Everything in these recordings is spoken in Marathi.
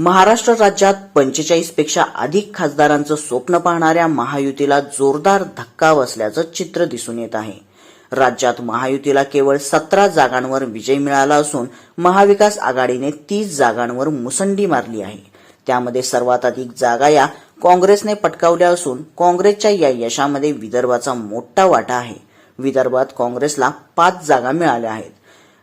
महाराष्ट्र राज्यात पंचेचाळीसपेक्षा अधिक खासदारांचं स्वप्न पाहणाऱ्या महायुतीला जोरदार धक्का बसल्याचं चित्र दिसून येत आहे. राज्यात महायुतीला केवळ सतरा जागांवर विजय मिळाला असून महाविकास आघाडीने तीस जागांवर मुसंडी मारली आहे. त्यामध्ये सर्वात अधिक जागा या काँग्रेसने पटकावल्या असून काँग्रेसच्या या यशामध्ये विदर्भाचा मोठा वाटा आहे. विदर्भात काँग्रेसला पाच जागा मिळाल्या आहेत.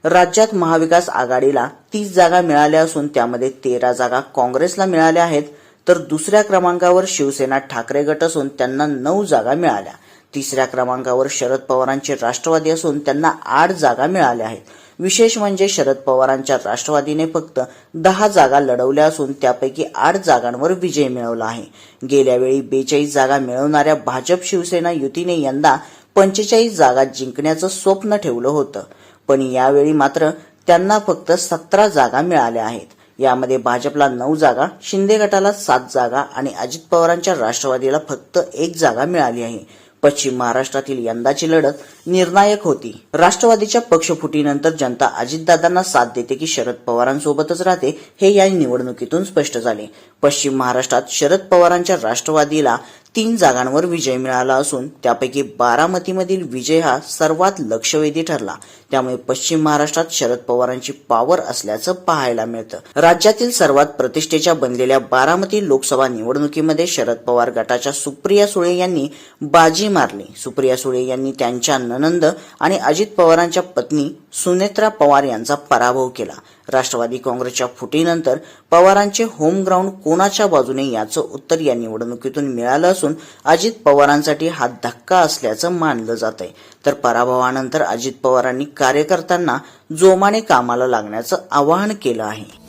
राज्यात महाविकास आघाडीला तीस जागा मिळाल्या असून त्यामध्ये तेरा जागा काँग्रेसला मिळाल्या आहेत. तर दुसऱ्या क्रमांकावर शिवसेना ठाकरे गट असून त्यांना नऊ जागा मिळाल्या. तिसऱ्या क्रमांकावर शरद पवारांचे राष्ट्रवादी असून त्यांना आठ जागा मिळाल्या आहेत. विशेष म्हणजे शरद पवारांच्या राष्ट्रवादीने फक्त दहा जागा लढवल्या असून त्यापैकी आठ जागांवर विजय मिळवला आहे. गेल्यावेळी बेचाळीस जागा मिळवणाऱ्या भाजप शिवसेना युतीने यंदा पंचेचाळीस जागा जिंकण्याचं स्वप्न ठेवलं होतं. पण यावेळी मात्र त्यांना फक्त सतरा जागा मिळाल्या आहेत. यामध्ये भाजपला नऊ जागा शिंदे गटाला सात जागा आणि अजित पवारांच्या राष्ट्रवादीला फक्त एक जागा मिळाली आहे. पश्चिम महाराष्ट्रातील यंदाची लढत निर्णायक होती. राष्ट्रवादीच्या पक्षफुटीनंतर जनता अजितदादांना साथ देते की शरद पवारांसोबतच राहते हे या निवडणुकीतून स्पष्ट झाले. पश्चिम महाराष्ट्रात शरद पवारांच्या राष्ट्रवादीला तीन जागांवर विजय मिळाला असून त्यापैकी बारामतीमधील विजय हा सर्वात लक्षवेधी ठरला. त्यामुळे पश्चिम महाराष्ट्रात शरद पवारांची पावर असल्याचं पाहायला मिळतं. राज्यातील सर्वात प्रतिष्ठेच्या बनलेल्या बारामती लोकसभा निवडणुकीमध्ये शरद पवार गटाच्या सुप्रिया सुळे यांनी बाजी मारली. सुप्रिया सुळे यांनी त्यांच्या ननंद आणि अजित पवारांच्या पत्नी सुनेत्रा पवार यांचा पराभव केला. राष्ट्रवादी काँग्रेसच्या फुटीनंतर पवारांचे होम ग्राउंड कोणाच्या बाजूने याचं उत्तर या निवडणुकीतून मिळालं असून अजित पवारांसाठी हा धक्का असल्याचं मानलं जात आहे तर पराभवानंतर अजित पवारांनी कार्यकर्त्यांना जोमाने कामाला लागण्याचं आवाहन केलं आहे.